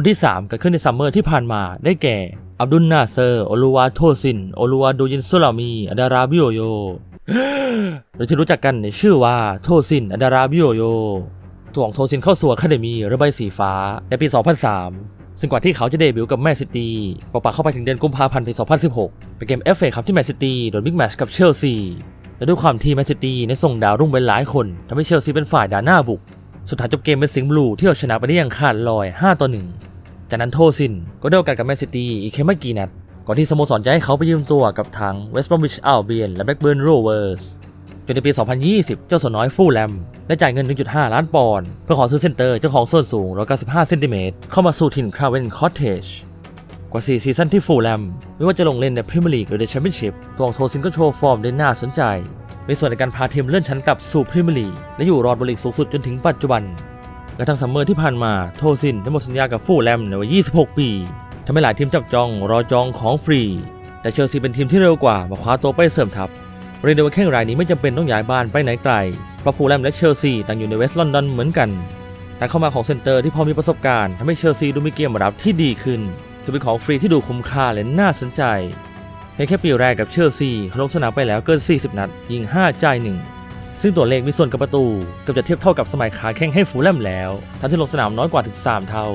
คนที่ 3 เกิดขึ้นในซัมเมอร์ที่ผ่านมาได้แก่ อับดุลนาเซอร์โอลูวาโทซินโอลูวาโดยินโซลามีอดาราบิโอโยโดยที่รู้จักกันในชื่อว่าโทซินอดาราบิโอโยตัวของโทซินเข้าสู่อะคาเดมีรือใบสีฟ้าในปี 2003 ซึ่งกว่าที่เขาจะเดบิวต์กับแมนซิตี้ปอปาเข้าไปถึงเดือนกุมภาพันธ์ปี 2016 เป็นเกมเอฟเอครับที่แมนซิตี้โดนบิ๊กแมชกับเชลซีและด้วยความที่แมนซิตี้ในส่งดาวรุ่งไปหลายคนทำให้เชลซีเป็นฝ่ายด่าหน้าบุก สุดท้ายจบเกมเป็นสิงห์บลูที่เอาชนะไปได้อย่างขาดลอย 5 ต่อ 1 จากนั้นโทซินก็ได้โอกาสกับแมนซิตี้อีกแค่ไม่กี่นัด ก่อนที่สโมสรจะให้เขาไปยืมตัวกับทั้งเวสต์บรอมวิชอัลเบียนและแบ็กเบิร์นโรเวอร์สจนในปี 2020 เจ้าสน้อยฟูแลมได้จ่ายเงิน 1.5 ล้านปอนด์เพื่อขอซื้อเซนเตอร์เจ้าของส่วนสูง 195 เซนติเมตรเข้ามาสู่ถิ่นคราเวนคอตเทจกว่า 4 ซีซั่นที่ฟูลแลมไม่ว่าจะลงเล่นในพรีเมียร์ลีกหรือในแชมเปี้ยนชิพตัวของโทซินก็โชว์ฟอร์มได้น่าสนใจมีส่วนในการพาทีมเลื่อนชั้นกลับสู่พรีเมียร์ลีกและอยู่รอดบนลีกสูงสุดจนถึงปัจจุบัน และทั้งซัมเมอร์ที่ผ่านมาโทซินได้หมดสัญญากับฟูแลมในวัย 26 ปีทำให้หลายทีมจับจองรอจองของฟรี แต่เชลซีเป็นทีมที่เร็วกว่ามาคว้าตัวไปเสริมทัพเรียกได้ว่าแข้งรายนี้ไม่จำเป็นต้องย้ายบ้านไปไหนไกล เพราะฟูแลมและเชลซีต่างอยู่ในเวสต์ลอนดอนเหมือนกันการเข้ามาของเซนเตอร์ที่พอมีประสบการณ์ทำให้เชลซีดูมีเกมรับที่ดีขึ้นจะเป็นของฟรีที่ดูคุ้มค่าและน่าสนใจเพียงแค่ปีแรกกับเชลซีลงสนามไปแล้วเกิน 40 นัด ยิง 5 จ่าย 1 ซึ่งตัวเลขมีส่วนกับประตูเกือบจะเทียบเท่ากับสมัยขาแข้งให้ฟูลแลมแล้ว ทั้งที่ลงสนามน้อยกว่าถึง 3 เท่า